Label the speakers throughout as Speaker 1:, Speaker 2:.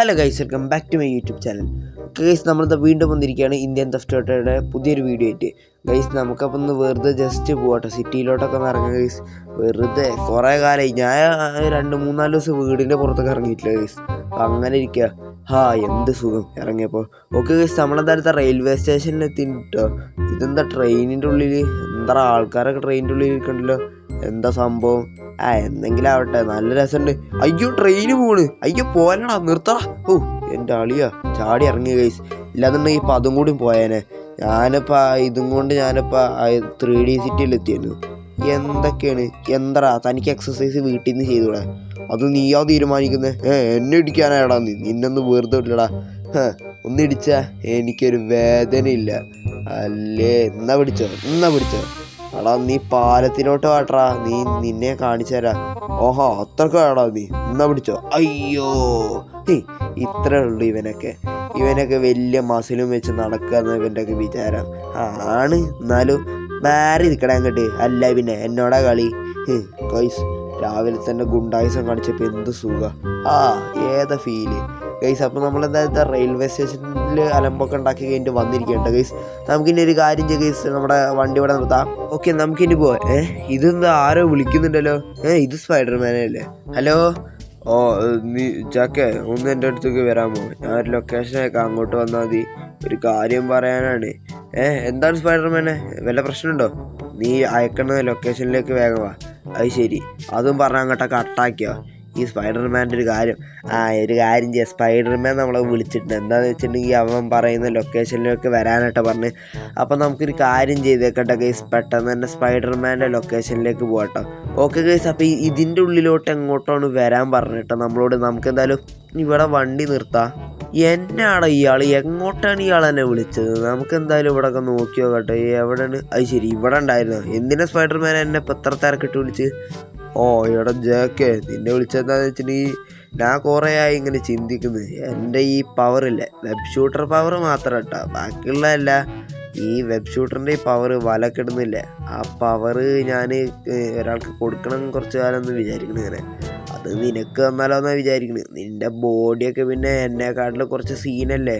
Speaker 1: Hello guys welcome back to my YouTube channel guys നമ്മളിത് വീണ്ടും വന്നിരിക്കുകയാണ് ഇന്ത്യൻ തഫ്റ്റോട്ടയുടെ പുതിയൊരു വീഡിയോ ആയിട്ട്. ഗൈസ് നമുക്കപ്പോൾ ഒന്ന് വെറുതെ ജസ്റ്റ് പോകട്ടെ സിറ്റിയിലോട്ടൊക്കെ ഒന്ന് ഇറങ്ങാം ഗൈസ് വെറുതെ കുറേ കാലമായി ഞാൻ രണ്ട് മൂന്നാൽ ദിവസം വീടിന്റെ പുറത്തൊക്കെ ഇറങ്ങിയിട്ടില്ല ഗൈസ് അപ്പം അങ്ങനെ ഇരിക്കുക ഹാ എന്ത് സുഖം. ഇറങ്ങിയപ്പോൾ ഓക്കെ ഗൈസ് നമ്മളെന്തായാലും റെയിൽവേ സ്റ്റേഷനിൽ എത്തിട്ടോ ഇതെന്താ ട്രെയിനിന്റെ ഉള്ളിൽ എന്താ ആൾക്കാരൊക്കെ ട്രെയിനിന്റെ ഉള്ളിൽ ഇരിക്കണ്ടല്ലോ? എന്താ സംഭവം? ആ എന്തെങ്കിലും ആവട്ടെ നല്ല രസമുണ്ട്. അയ്യോ ട്രെയിന് പോണ് അയ്യോ പോലടാ നിർത്തടാ. ഓ എന്റെ അളിയാ ചാടി ഇറങ്ങി കൈസ് ഇല്ലാന്നുണ്ടെങ്കിൽ ഇപ്പം അതും കൂടി പോയേനെ. ഞാനിപ്പോൾ ഇതും കൊണ്ട് ഞാനിപ്പോൾ ത്രീ ഡി സിറ്റിയിൽ എത്തിയിരുന്നു എന്തൊക്കെയാണ്? എന്താടാ തനിക്ക് എക്സസൈസ് വീട്ടിൽ നിന്ന് ചെയ്തൂടെ അത് നീയാ തീരുമാനിക്കുന്നത് ഏ എന്നെ ഇടിക്കാനാടാ നീ. നിന്നൊന്ന് വെറുതെ ഇല്ലടാ ഇടിച്ച എനിക്കൊരു വേദനയില്ല. അല്ലേ എന്നാ പിടിച്ചോ? എന്നാ പിടിച്ചോ? എടാ നീ പാലത്തിലോട്ട് വാട്ടറാ നീ നിന്നെ കാണിച്ചു തരാ. ഓഹോ അത്രയ്ക്ക് വേണോ നീ? എന്നാ പിടിച്ചോ. അയ്യോ. ഇത്രേ ഉള്ളൂ ഇവനൊക്കെ. ഇവനൊക്കെ വലിയ മസിലും വെച്ച് നടക്കുക എന്ന ഇവന്റെ ഒക്കെ വിചാരം. ആണ്. എന്നാലും മാറി നിൽക്കണേ അങ്ങോട്ട്. അല്ല പിന്നെ എന്നോടാ കളി? കൈസ് രാവിലെ തന്നെ ഗുണ്ടായുസം കാണിച്ചപ്പോൾ എന്ത് സുഖ. ആ ഏതാ ഫീൽ ഗൈസ് അപ്പോൾ നമ്മൾ എന്താ റെയിൽവേ സ്റ്റേഷനിൽ അലമ്പൊക്കെ ഉണ്ടാക്കി കഴിഞ്ഞിട്ട് വന്നിരിക്കേണ്ട ഗൈസ് നമുക്കിനി ഒരു കാര്യം ചെയ്യാം ഗൈസ് നമ്മുടെ വണ്ടി ഇവിടെ നിർത്താം. ഓക്കെ നമുക്കിനി പോവാം. ഏ? ഇതെന്താ? ആരോ വിളിക്കുന്നുണ്ടല്ലോ. ഏ ഇത് സ്പൈഡർമാനെ അല്ലേ? ഹലോ ഓ നീ ചാക്കെ ഒന്ന് എന്റെ അടുത്തേക്ക് വരാമോ? ഞാൻ ഒരു ലൊക്കേഷനൊക്കെ അങ്ങോട്ട് വന്നാൽ മതി. ഒരു കാര്യം പറയാനാണ്. ഏ എന്താണ് സ്പൈഡർമാനെ വല്ല പ്രശ്നമുണ്ടോ? നീ അയക്കുന്ന ലൊക്കേഷനിലേക്ക് വേഗം വാ. അത് ശരി. അതും പറഞ്ഞ അങ്ങോട്ടൊക്കെ അട്ടാക്കിയോ ഈ സ്പൈഡർമാന്റെ ഒരു കാര്യം. ആ ഒരു കാര്യം ചെയ്യാം. സ്പൈഡർമാൻ നമ്മളെ വിളിച്ചിട്ടുണ്ട്. എന്താണെന്ന് വെച്ചിട്ടുണ്ടെങ്കിൽ അവൻ പറയുന്ന ലൊക്കേഷനിലേക്ക് വരാനായിട്ട് പറഞ്ഞ്. അപ്പോൾ നമുക്കൊരു കാര്യം ചെയ്തേക്കട്ടെ ഗൈസ് പെട്ടെന്ന് തന്നെ സ്പൈഡർമാന്റെ ലൊക്കേഷനിലേക്ക് പോകട്ടോ. ഓക്കെ ഗൈസ് അപ്പോൾ ഇതിന്റെ ഉള്ളിലോട്ട് എങ്ങോട്ടാണ് വരാൻ പറഞ്ഞിട്ടോ നമ്മളോട്? നമുക്ക് എന്തായാലും ഇവിടെ വണ്ടി നിർത്താം. എന്നാണ് ഇയാൾ എങ്ങോട്ടാണ് ഇയാൾ എന്നെ വിളിച്ചത്? നമുക്ക് എന്തായാലും ഇവിടെ ഒക്കെ നോക്കി നോക്കട്ടെ എവിടെയാണ്? അത് ശരി ഇവിടെ ഉണ്ടായിരുന്നു? എന്തിനാ സ്പൈഡർമാൻ എന്നെ ഇപ്പം എത്ര തിരക്കിട്ട് വിളിച്ച്? ഓ എടാ ജേക്കെ നിന്നെ വിളിച്ചെന്താന്ന് വെച്ചിട്ടുണ്ടെങ്കിൽ ഞാൻ കുറേ ആയി ഇങ്ങനെ ചിന്തിക്കുന്നത് എന്റെ ഈ പവറില്ലേ വെബ് ഷൂട്ടർ പവർ മാത്രം കേട്ടോ ബാക്കിയുള്ളതല്ല ഈ വെബ് ഷൂട്ടറിന്റെ ഈ പവർ വലക്കിടുന്നില്ലേ? ആ പവർ ഞാൻ ഒരാൾക്ക് കൊടുക്കണം കുറച്ച് കാലം എന്ന് വിചാരിക്കണം ഇങ്ങനെ. അത് നിനക്ക് തന്നാലോ എന്നാണ് വിചാരിക്കുന്നത് നിന്റെ ബോഡിയൊക്കെ പിന്നെ എന്നെക്കാട്ടിൽ കുറച്ച് സീനല്ലേ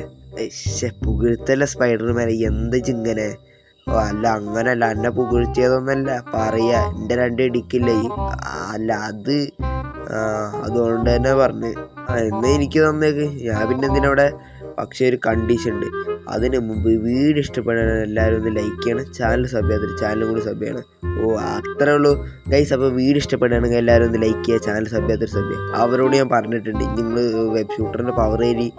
Speaker 1: പുകഴ്ത്തല്ല സ്പൈഡർമാനെ എന്ത് ചിങ്ങനെ? അല്ല അങ്ങനല്ല. എന്നെ പുകഴ്ത്തിയതൊന്നല്ല. പറയാ എന്റെ രണ്ട് ഇടിക്കില്ലേ. അല്ല അത് അതുകൊണ്ട് തന്നെ പറഞ്ഞ്. എന്നാ എനിക്ക് തന്നേക്ക്? ഞാൻ പിന്നെ എന്തിനവിടെ? പക്ഷേ ഒരു കണ്ടീഷൻ ഉണ്ട്. അതിന് മുമ്പ് വീട് ഇഷ്ടപ്പെടാൻ എല്ലാവരും ഒന്ന് ലൈക്ക് ചെയ്യണം. ചാനൽ സബ് ചെയ്യാത്തൊരു ചാനലും കൂടി സബ് ചെയ്യണം. ഓ അത്രേ ഉള്ളൂ. ഗൈസ് അപ്പോൾ വീട് ഇഷ്ടപ്പെടുകയാണെങ്കിൽ എല്ലാവരും ഒന്ന് ലൈക്ക് ചെയ്യുക. ചാനൽ സബ് ചെയ്യാത്തൊരു സബ് ചെയ്യുക അവരോട് ഞാൻ പറഞ്ഞിട്ടുണ്ട്. നിങ്ങൾ വെബ് ഷൂട്ടറിന്റെ പവർ ഏരി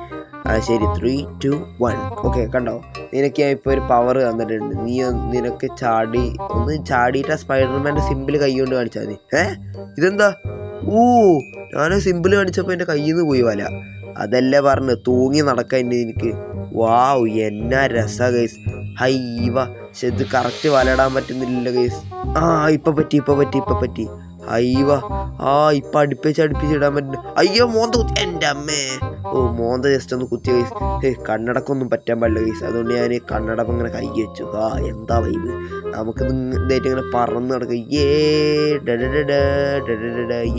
Speaker 1: ആ ശരി. ത്രീ ടു വൺ ഓക്കെ കണ്ടോ? നിനക്ക് ഞാൻ ഇപ്പോൾ ഒരു പവർ തന്നിട്ടുണ്ട്. നീ നിനക്ക് ചാടി ഒന്ന് ചാടിയിട്ട് ആ സ്പൈഡർമാന്റെ സിമ്പിൾ കൈ കൊണ്ട് കാണിച്ചാൽ മതി. ഏ? ഇതെന്താ? ഓ ഞാൻ സിമ്പിൾ കാണിച്ചപ്പോൾ എന്റെ കയ്യിൽ നിന്ന് പോയി വല. അതല്ലേ പറഞ്ഞു തൂങ്ങി നടക്കാൻ എനിക്ക് വാവ് എന്നാ രസ ഗൈസ് ഹൈവ പക്ഷെ ഇത് കറക്റ്റ് വലയിടാൻ പറ്റുന്നില്ല ഗൈസ് ആ ഇപ്പൊ പറ്റി ഇപ്പൊ പറ്റി ഇപ്പൊ പറ്റി. ഹൈവ ആ ഇപ്പൊ അടുപ്പിച്ച് അടുപ്പിച്ച് ഇടാൻ പറ്റുന്നു. അയ്യോ മോന്ത എന്റെ അമ്മേ. ഓ മോന്ത ജസ്റ്റ് ഒന്ന് കുത്തിയ കേസ് ഹേ കണ്ണടക്കൊന്നും പറ്റാൻ പാടില്ല കേസ് അതുകൊണ്ട് ഞാൻ കണ്ണടപ്പം ഇങ്ങനെ കൈ വെച്ചു. ആ എന്താ വൈബ് നമുക്ക് ഇതായിട്ട് ഇങ്ങനെ പറന്ന് നടക്കുക ഏ ഡഡഡഡ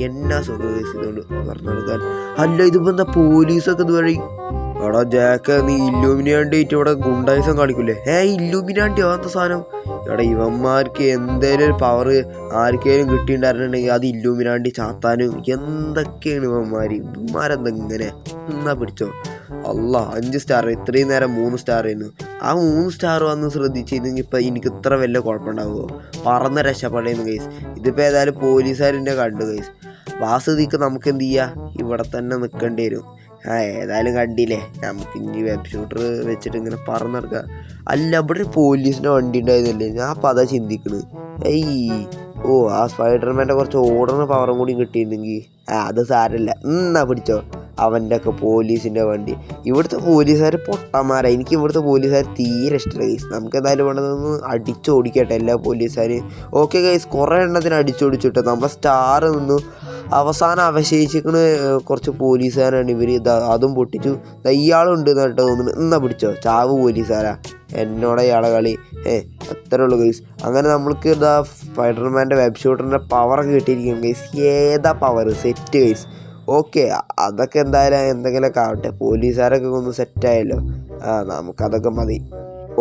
Speaker 1: എന്നാ സുഖം കേസ് ഇതുകൊണ്ട് പറഞ്ഞു നടക്കാൻ. അല്ല ഇതിപ്പോ എന്താ പോലീസൊക്കെ ഇതുവഴി എടാ ജാക്ക നീ ഇല്ലൂമിനാണ്ടി ഇവിടെ ഗുണ്ടായിസം കാണിക്കൂലേ? ഏ ഇല്ലൂമിനാണ്ടി അതെന്താ സാധനം? എടാ ഇവന്മാർക്ക് എന്തേലും ഒരു പവർ ആർക്കേലും കിട്ടിയിട്ടുണ്ടായിരുന്നുണ്ടെങ്കിൽ അത് ഇല്ലൂമിനാണ്ടി ചാത്താനും എന്തൊക്കെയാണ് ഇവന്മാർ ഇവന്മാരെന്തെങ്ങനെ? എന്നാ പിടിച്ചോ. അല്ല അഞ്ച് സ്റ്റാർ ഇത്രയും നേരം മൂന്ന് സ്റ്റാർ ആയിരുന്നു. ആ മൂന്ന് സ്റ്റാർ വന്ന് ശ്രദ്ധിച്ചിരുന്നെങ്കിൽ ഇപ്പം എനിക്ക് ഇത്ര വലിയ കുഴപ്പമുണ്ടാവുമോ? പറന്ന് രക്ഷപ്പെടുന്നു കേസ് ഇതിപ്പോൾ ഏതായാലും പോലീസുകാരെന്നെ കണ്ടു കേസ് വാസുതിക്ക് നമുക്ക് എന്ത് ചെയ്യുക ഇവിടെ തന്നെ നിൽക്കേണ്ടി വരും. ആ ഏതായാലും കണ്ടില്ലേ? നമുക്ക് ഇനി വെബ് ഷൂട്ടർ വെച്ചിട്ട് ഇങ്ങനെ പറന്നെടുക്കാം അല്ല അവിടെ ഒരു പോലീസിന്റെ വണ്ടി ഉണ്ടായിരുന്നല്ലേ? ഞാൻ അപ്പം അതാ ചിന്തിക്കണത് ഏയ് ഓ ആ സ്പൈഡർമാന്റെ കുറച്ച് ഓടുന്ന പവറും കൂടി കിട്ടിയിരുന്നെങ്കിൽ ആ അത് സാരമില്ല എന്നാ പിടിച്ചോ. അവന്റെ ഒക്കെ പോലീസിന്റെ വണ്ടി. ഇവിടുത്തെ പോലീസുകാർ പൊട്ടന്മാരാ. എനിക്ക് ഇവിടുത്തെ പോലീസുകാർ തീരെ ഇഷ്ടമില്ല ഗൈസ് നമുക്ക് എന്തായാലും ഇവിടെ അടിച്ചോടിക്കട്ടെ എല്ലാ പോലീസുകാരും. ഓക്കെ ഗൈസ് കുറേ എണ്ണത്തിന് അടിച്ചോടിച്ചിട്ട്. നമ്മുടെ സ്റ്റാർ നിന്നു അവസാനം അവശേഷിക്കുന്ന കുറച്ച് പോലീസുകാരാണ് ഇവർ അതും പൊട്ടിച്ചു. ഇയാളുണ്ട് എന്നിട്ട് തോന്നുന്നു. എന്നാ പിടിച്ചോ. ചാവ് പോലീസുകാരാ. എന്നോട് ഇയാളെ കളി. ഏ അത്രേ ഗൈസ് അങ്ങനെ നമ്മൾക്ക് ഇതാ സ്പൈഡർമാന്റെ വെബ് ഷൂട്ടറിന്റെ പവറൊക്കെ കിട്ടിയിരിക്കും ഗൈസ് ഏതാ പവർ സെറ്റ് ഗൈസ് ഓക്കെ അതൊക്കെ എന്തായാലും എന്തെങ്കിലുമൊക്കെ ആവട്ടെ. പോലീസുകാരൊക്കെ ഒന്ന് സെറ്റായല്ലോ ആ നമുക്കതൊക്കെ മതി.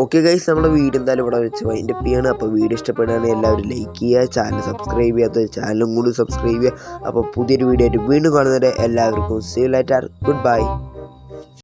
Speaker 1: ഓക്കെ ഗൈസ് നമ്മുടെ വീഡിയോ എന്തായാലും ഇവിടെ വെച്ച് വൈൻഡ് അപ്പ് ചെയ്യാണ്. അപ്പോൾ വീഡിയോ ഇഷ്ടപ്പെടുകയാണെങ്കിൽ എല്ലാവരും ലൈക്ക് ചെയ്യുക ചാനൽ സബ്സ്ക്രൈബ് ചെയ്യാത്ത ചാനലും കൂടി സബ്സ്ക്രൈബ് ചെയ്യുക. അപ്പോൾ പുതിയൊരു വീഡിയോ ആയിട്ട് വീണ്ടും കാണുന്നവരെ എല്ലാവർക്കും സീ ലൈറ്റർ ഗുഡ് ബൈ